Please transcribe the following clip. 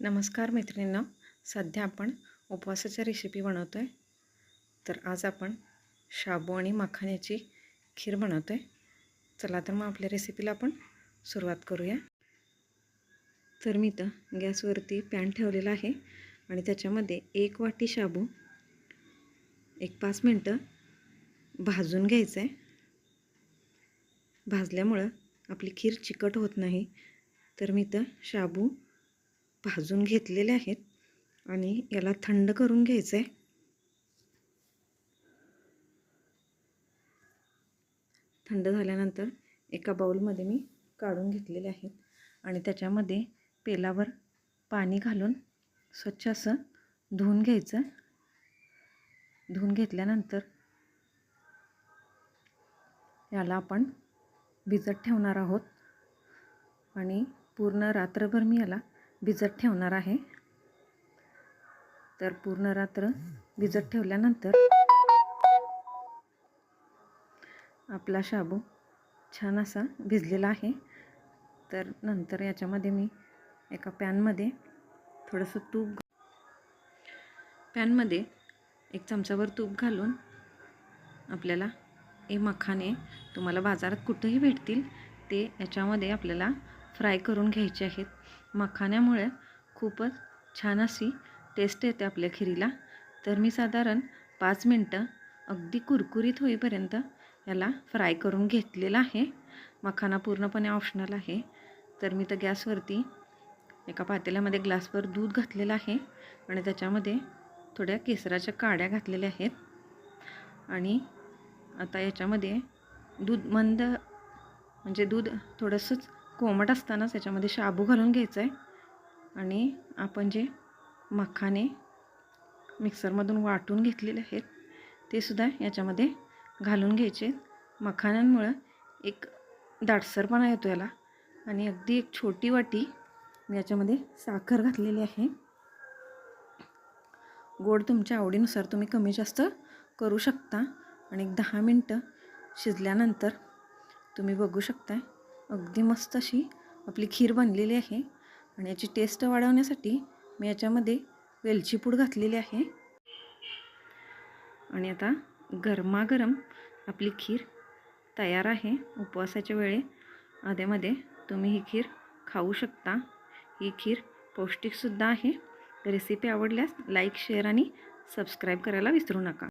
नमस्कार मैत्रिणींना सध्या आपण उपवासाच्या रेसिपी बनवतो आहे तर आज आपण शाबू आणि मखाण्याची खीर बनवतो आहे चला तर मग आपल्या रेसिपीला आपण सुरुवात करूया. तर मी तर गॅसवरती पॅन ठेवलेला आहे आणि त्याच्यामध्ये एक वाटी शाबू एक पाच मिनटं भाजून घ्यायचं आहे भाजल्यामुळं आपली खीर चिकट होत नाही. तर मी तर शाबू भाजून घेतलेले आहेत आणि याला थंड करून घ्यायचं आहे थंड झाल्यानंतर एका बाऊलमध्ये मी काढून घेतलेले आहेत आणि त्याच्यामध्ये पेलावर पाणी घालून स्वच्छ असं धुवून घ्यायचं. धुवून घेतल्यानंतर याला आपण भिजत ठेवणार आहोत आणि पूर्ण रात्रभर मी याला भिजत ठेवणार आहे. तर पूर्ण रात्र भिजत ठेवल्यानंतर आपला शाबू छान असा भिजलेला आहे. तर नंतर याच्यामध्ये मी एका पॅनमध्ये थोडंसं तूप पॅनमध्ये एक चमचाभर तूप घालून आपल्याला हे मखाने तुम्हाला बाजारात कुठंही भेटतील ते याच्यामध्ये आपल्याला फ्राय करून घ्यायचे आहेत. मखाण्यामुळे खूपच छान अशी टेस्ट येते आपल्या खिरीला. तर मी साधारण पाच मिनटं अगदी कुरकुरीत होईपर्यंत याला फ्राय करून घेतलेला आहे. मखाना पूर्णपणे ऑप्शनल आहे. तर मी तर गॅसवरती एका पातेल्यामध्ये ग्लासभर दूध घातलेलं आहे आणि त्याच्यामध्ये थोड्या केसराच्या काड्या घातलेल्या आहेत. आणि आता याच्यामध्ये दूध मंद म्हणजे दूध थोडंसंच कोमट असतानाच याच्यामध्ये शाबू घालून घ्यायचं आहे आणि आपण जे मखाने मिक्सरमधून वाटून घेतलेले आहेत ते सुद्धा याच्यामध्ये घालून घ्यायचे. मखाण्यांमुळं एक दाटसरपणा येतो याला. आणि अगदी एक छोटी वाटी याच्यामध्ये साखर घातलेली आहे. गोड तुमच्या आवडीनुसार तुम्ही कमी जास्त करू शकता. आणि एक दहा मिनटं शिजल्यानंतर तुम्ही बघू शकताय. अगदी मस्त अशी आपली खीर बनलेली आहे आणि याची टेस्ट वाढवण्यासाठी मी याच्यामध्ये वेलची पूड घातलेली आहे. आणि आता गरमागरम आपली खीर तयार आहे. उपवासाच्या वेळे आधेमध्ये तुम्ही ही खीर खाऊ शकता. ही खीर पौष्टिकसुद्धा आहे. रेसिपी आवडल्यास लाईक शेअर आणि सबस्क्राईब करायला विसरू नका.